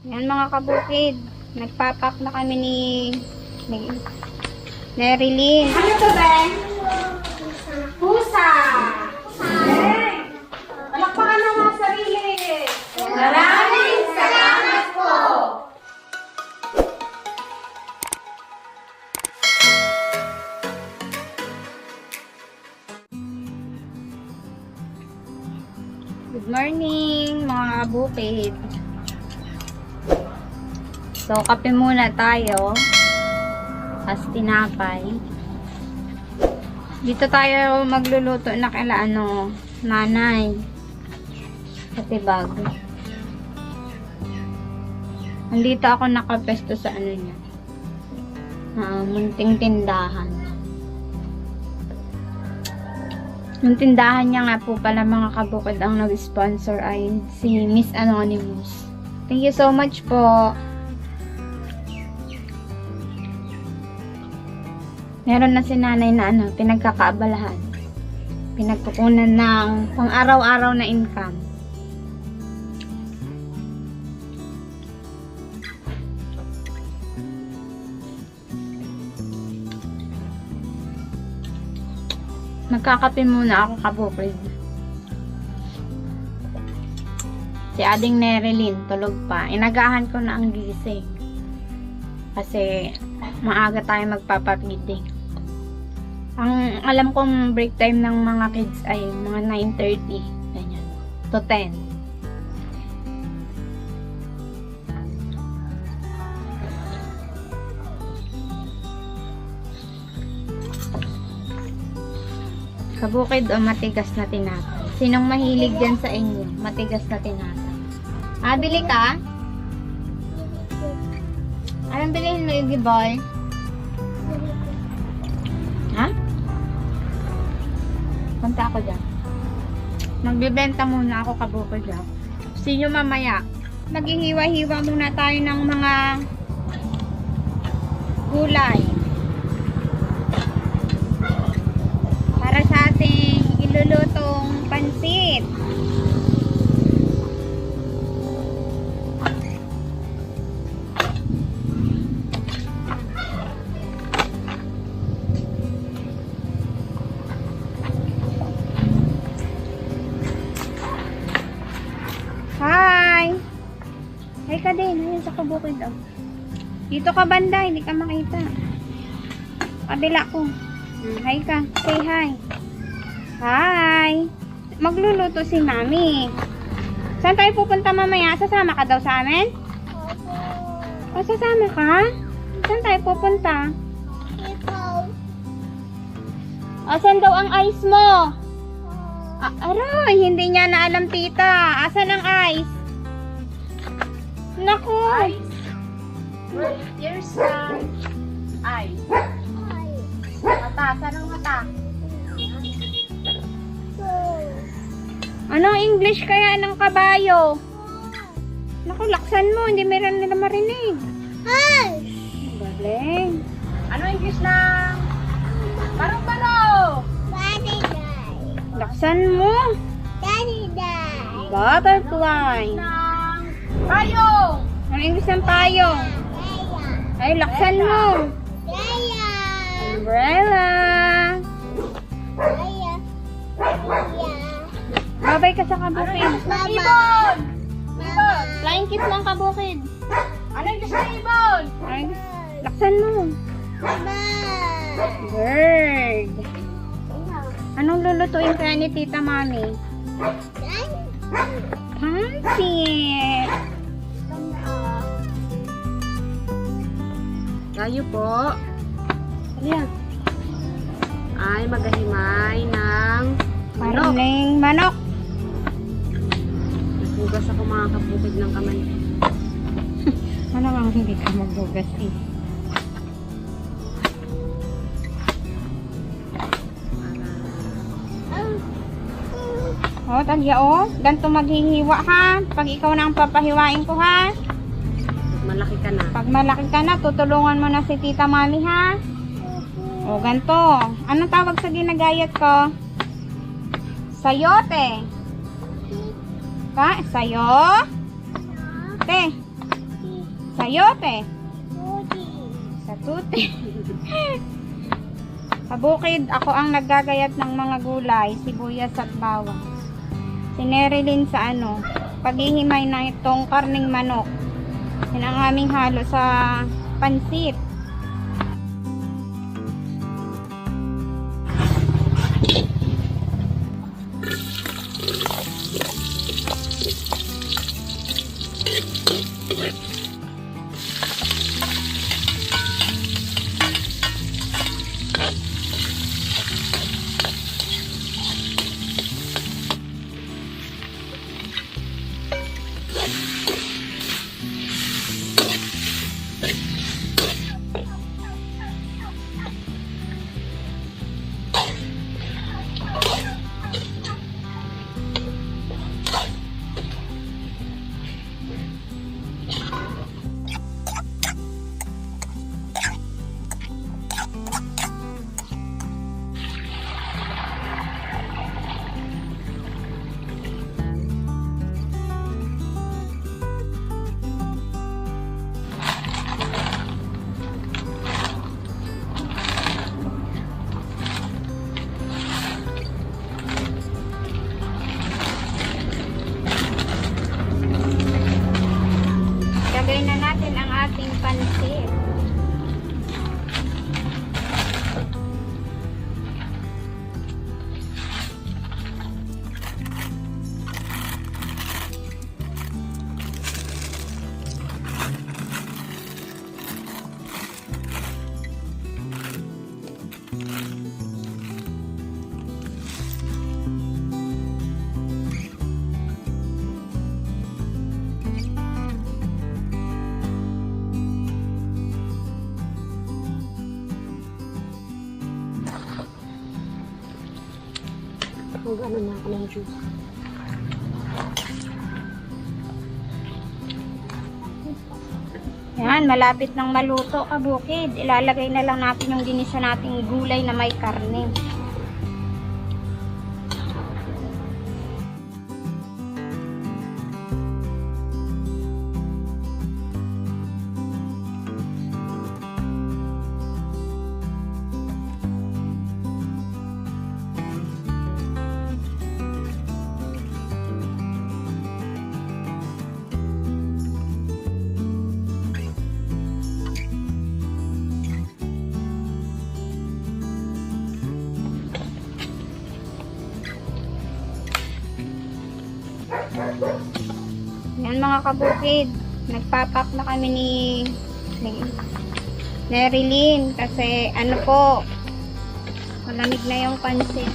Yan mga kabukid. Nagpapak na kami ni ni Nerilyn. Ano to, be? Pusa! Palakpakan ng mga sarili. Maraming salamat po! Good morning, mga kabukid. So, kape muna tayo. As tinapay. Dito tayo magluluto na kaila ano, nanay. Katibag. Andito ako nakapesto sa ano niya. Ah, munting tindahan. Yung tindahan niya nga po pala mga kabukid ang nag-sponsor ay si Miss Anonymous. Thank you so much po. Meron na si nanay na ano, pinagkakaabalahan. Pinagkukunan ng pang araw-araw na income. Magkakape muna ako kabukid. Si Ading Nerilyn, tulog pa. Inagahan ko na ang gising. Kasi maaga tayo magpapapiding. Ang alam kong break time ng mga kids ay mga 9.30. Ganyan. To 10. Kabukid o matigas na tinapay. Sinong mahilig dyan sa inyo? Matigas na tinapay. Ah, bili ka? Anong bilhin mo, Iggy Boy? Punta ako dyan. Magbibenta muna ako kabukid dyan. See mamaya. Maghihiwa-hiwa muna tayo ng mga gulay. Din. Ayun sa kabukid daw. Dito ka banda, hindi ka makita. Kabila ko. Hmm, Hi ka. Say hi. Hi! Magluluto si Mami. Saan tayo pupunta mamaya? Sasama ka daw sa amin? O, sasama ka? Saan tayo pupunta? Asan daw ang ice mo? Ah, aray, hindi niya na alam tita. Asan ang ice? Naku. Here's uh, ice. Mata, saan ang mata? Anong English kaya ng kabayo? Naku, laksan mo. Hindi meron nila marinig. Ay! Galing. Ano English na? Baro-baro! Laksan mo. Butterfly. Ng payong! Anong English ng payong? Ay, laksan mo. Umbrella. Babay ka sa kabukid. Ibon? Ibon! Flying kiss lang kabukid. Ano English na ibon? Ay, laksan mo. Bird. Anong lulutuin kaya ni Tita Mami? Pansit. Tayo po. Ano Ay magahimay ng Parang manok. Hugas ako mga kapukid ng kamay. Ano nga hindi ka magbugas eh? Oh, tagya oh. Ganito maghihiwa ha. Pag ikaw na ang papahiwain ko ha. Malaki ka na. Pag malaki ka na, tutulungan mo na si Tita Mami ha. O, ganito. Anong tawag sa ginagayat ko? Sayote. Ka? Sayo? Te. Sayote. Sa tuti. Kabukid, ako ang naggagayat ng mga gulay, sibuyas at bawang. Si sa ano, paghihimay na itong karning manok. Yan ang aming halo sa pansit. Ako ng juice. Yan, malapit ng maluto kabukid. Ilalagay na lang natin yung ginisa nating gulay na may karne. Mga kabukid. Nagpapak na kami ni ni Nerilyn kasi ano po malamig na yung pansit.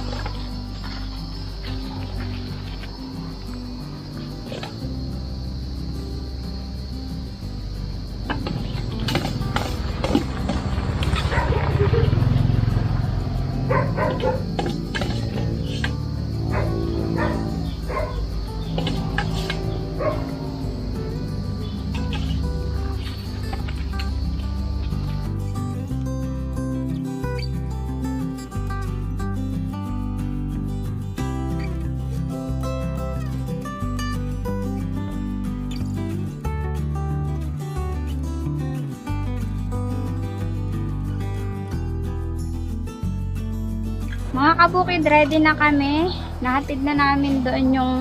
Mga kabukid, ready na kami. Nahatid na namin doon yung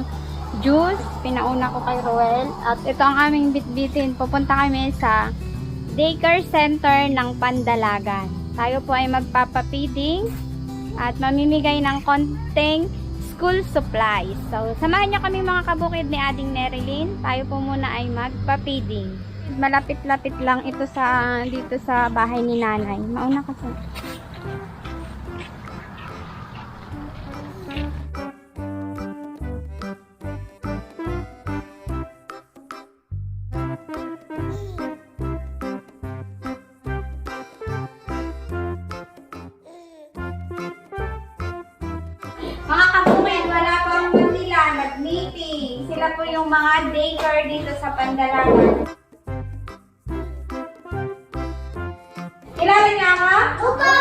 juice. Pinauna ko kay Roel. At ito ang aming bitbitin. Pupunta kami sa daycare center ng Pandalagan. Tayo po ay magpapapiding at mamimigay ng konting school supplies. So, samahan niyo kami mga kabukid ni Ading Nerilyn. Tayo po muna ay magpapiding. Malapit-lapit lang ito sa dito sa bahay ni nanay. Mauna kasi. Mga mga daycare dito sa Pandalangan. Kilala niya ako? Opo!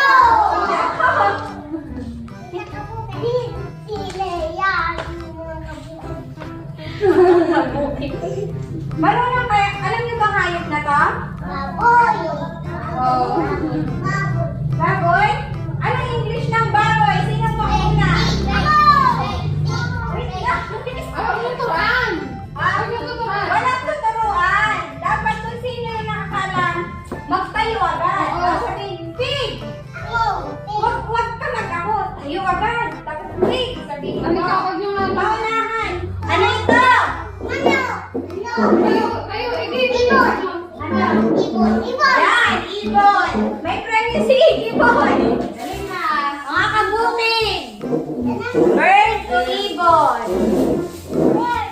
Marunong kaya, alam niyo ba hayop na to? Baboy! Oh. Baboy? Bird o ibon?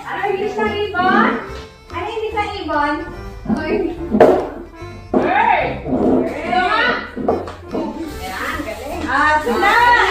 Ano English ng ibon? Ano English ng ibon? Bird! Bird. Ayan, galing. Ah, sila.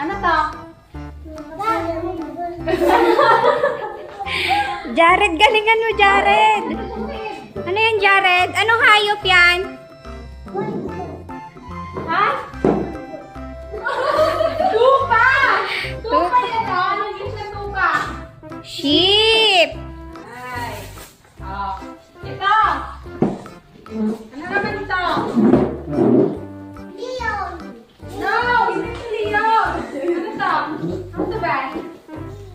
Ano to? Jared, galingan mo, Jared. Ano yan, Jared? Anong hayop yan? Ha? tupa! Tupa yan, oh. Ano English na tupa? Sheep. Ay. Oh. Ito. Ano naman ito?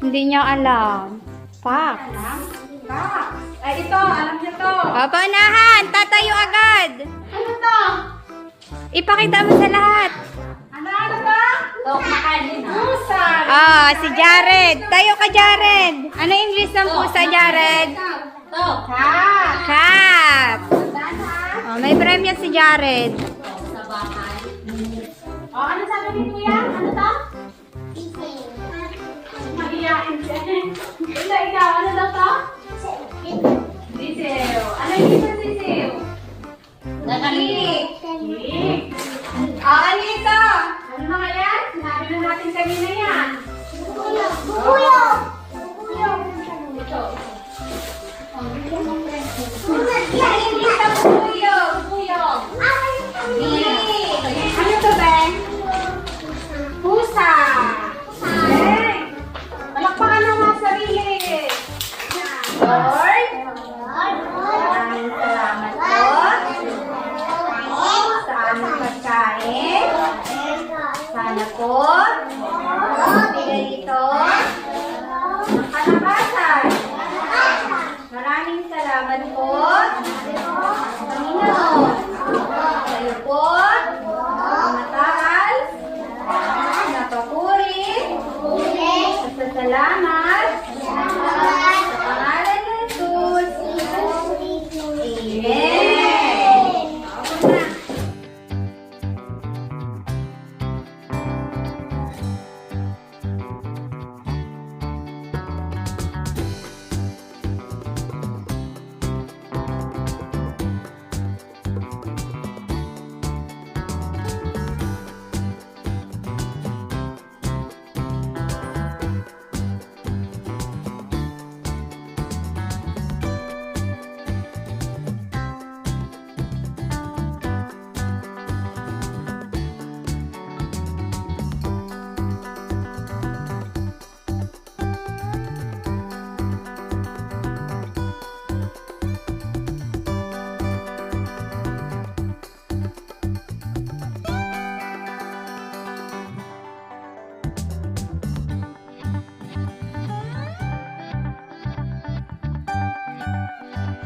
Hindi niya alam. Fox. Fox. Ay, ito. Alam niyo to. Papanahan, tatayo agad. Ano to? Ipakita mo sa lahat. Ano, ano to? Pusa. Ah, si Jared. Tayo ka, Jared. Ano English ng pusa, Jared? To. Cat. Cat. Oh, may premyo si Jared. Sa bahay. O, ano sabi ni Magiyain siya. Ito, ikaw. Ano daw to? Sisiw. Ano yung isa sisiw? Nakalik. Kik. Ah, ano ito? Ano na kaya? Sinabi na natin kanina yan. Ito. English ng puyog. Puyog. Ano to, Ben? Lord. Maraming salamat po. Sa aming pagkain. Sana po. Bigay ito. Maraming salamat po.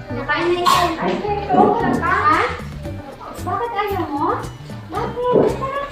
Nakain na ito. Ay, ka? Ha? Bakit ayaw mo? Bakit? Masarap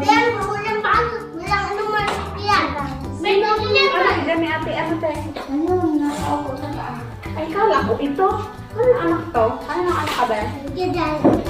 Yan, walang bago. Walang ano man. Yan. May nangyayari. Ano, dami ate, ano te? Ano? Nakaupo sa taas. Ay, kala ko ito. Ano anak to? Ano anak ka ba? Ganyan. Juga.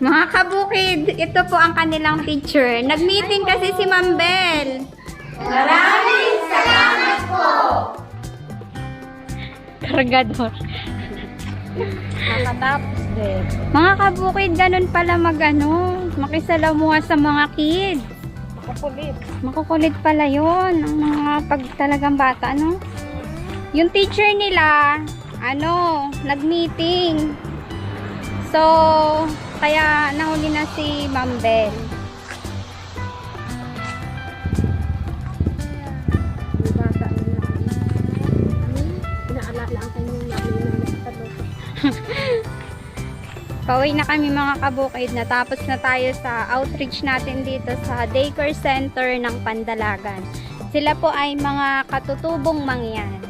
Mga kabukid, ito po ang kanilang teacher. Nag-meeting kasi si Ma'am Bell. Maraming salamat po. Kargador. Nakatapos din. Mga kabukid, ganun pala mag ano, makisalamuha sa mga kids. Makukulit. Makukulit pala yon ang mga pag talagang bata, no? Yung teacher nila, ano, nag-meeting. So, kaya nahuli na si Ma'am Bell. Pauwi na kami mga kabukid. Natapos na tayo sa outreach natin dito sa daycare center ng Pandalagan. Sila po ay mga katutubong mangyan.